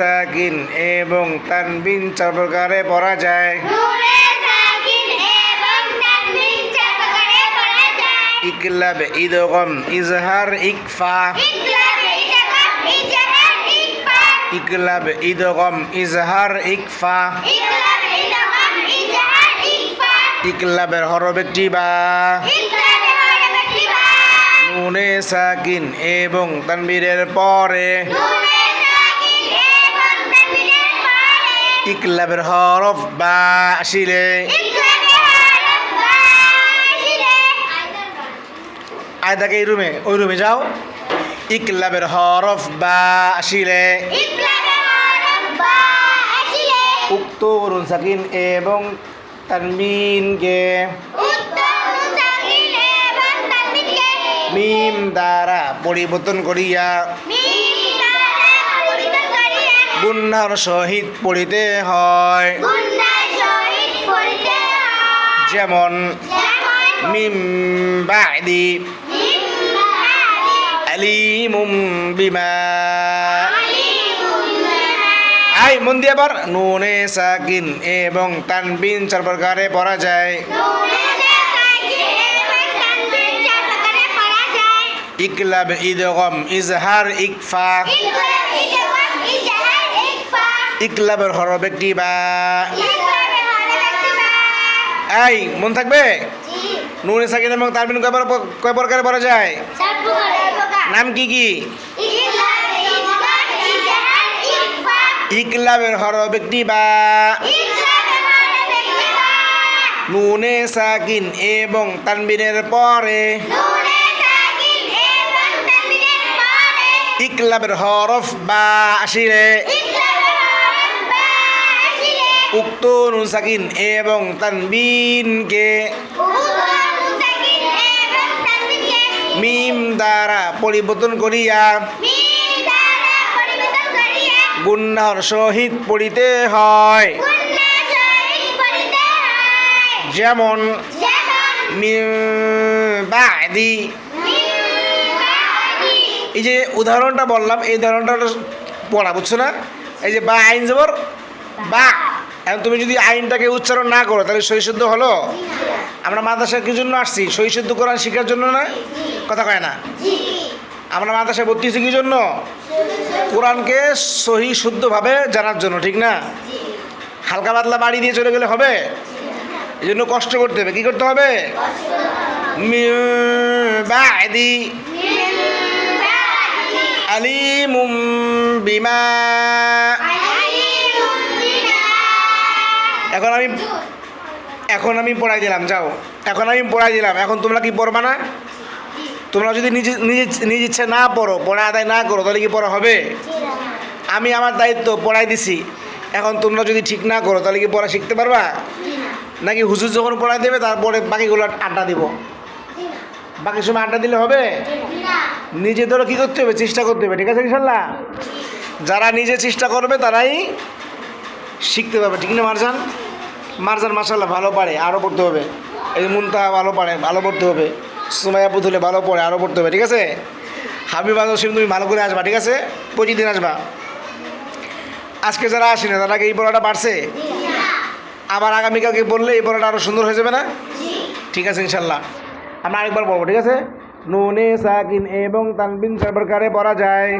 সাকিন এবং তানবিন চার প্রকারে পড়া যায়। ইকলাব ইদগম ইজহার ইকফা। ইকলাব ইদগম ইজহার ইকফা। ইকলাবের হরফ একটি বা। নুনে সাকিন এবং তানবীরের পরে। ইকলাবের হরফ বা আসিলে। ইকলাব হরফ বা আসিলে আয় থাকে এই রুমে, ওই রুমে যাও। ইকলাবের হরফ বা আসিলে। উক্ত নুন সাকিন এবং সাকিন মিম দ্বারা পরিবর্তন করিয়া গুন্নার সহিত পড়িতে হয়। হয়। যেমন যেমন মিম বাদি আলিমুম বিমা। আই মন দিয়ে আবার নুনে সাকিন এবং তানবিন চার প্রকারে পড়া যায়। নুনে সাকিন এবং তানবিন চার প্রকারে পড়া যায়। ইকলাব ইদগম ইজহার ইকফা ইকলাব, ইজাকাব, ইজাহার, ইকফা। ইকলাবের হরফ একটি বা। আই মন থাকবে। নুনে সাকিন এবং তানবিন কয় প্রকার- কয় প্রকারে পড়া যায়? নাম কি কি? ইকলাবের হরফ একটি বা। ইকলাবে হরফ একটি বা। নুনে সাকিন এবং তানবিনের পরে। নুনে সাকিন এবং তানবিনের পরে। ইকলাবের হরফ বা আসিলে ইকলাবে হরফ বা আসিলে উক্ত নুন সাকিন এবং তানবিনকে মিম দ্বারা পরিবর্তন করিয়া গুন্নার সহিত পড়িতে হয়। যেমন বাদি এই যে উদাহরণটা বললাম, এই উদাহরণটা পড়া, বুঝছ না? এই যে বা আইন জবর, বা। এখন তুমি যদি আইনটাকে উচ্চারণ না করো তাহলে সহিশুদ্ধ হলো? আমরা মাদ্রাসায় কি জন্য আসছি? সহিশুদ্ধ কোরআন শেখার জন্য না? কথা কয় না। আমরা মাদ্রাসায় ভর্তি হয়েছি কি জন্য? কোরআনকে সহি শুদ্ধভাবে জানার জন্য ঠিক না? হালকা পাতলা বাড়ি দিয়ে চলে গেলে হবে? এই জন্য কষ্ট করতে হবে। কী করতে হবে? বাদি আলিমুম বিমা এখন আমি এখন আমি পড়াই দিলাম, যাও। এখন আমি পড়াই দিলাম। এখন তোমরা কি পড়বা না? তোমরা যদি নিজে নিজে নিজ ইচ্ছে না পড়ো, পড়া আদায় না করো, তাহলে কি পড়া হবে? আমি আমার দায়িত্ব, পড়াই দিছি। এখন তোমরা যদি ঠিক না করো, তাহলে কি পড়া শিখতে পারবা? নাকি হুজুর যখন পড়াই দেবে, তারপরে বাকিগুলো আড্ডা দিব? বাকি সময় আড্ডা দিলে হবে? নিজে নিজেদেরও কী করতে হবে? চেষ্টা করতে হবে, ঠিক আছে ইনশাল্লাহ? যারা নিজে চেষ্টা করবে, তারাই শিখতে পারবে, ঠিক না মারজান? মারজান মাসাল্লাহ ভালো পারে আরও পড়তে হবে। এই মুনতা ভালো পারে, ভালো পড়তে হবে। সুমাইয়া পুতুলে ভালো পড়ে আরও পড়তে হবে, ঠিক আছে? হাবিব আজম তুমি ভালো করে আসবা, ঠিক আছে? প্রতিদিন আসবা। আজকে যারা আসেনি, তারা কি এই পড়াটা বাড়ছে আবার আগামীকালকে বললে এই পড়াটা আরও সুন্দর হয়ে যাবে না? ঠিক আছে ইনশাল্লাহ আমরা আরেকবার বলব, ঠিক আছে? নুনে সাকিন এবং তানবিন চার প্রকারে পড়া যায়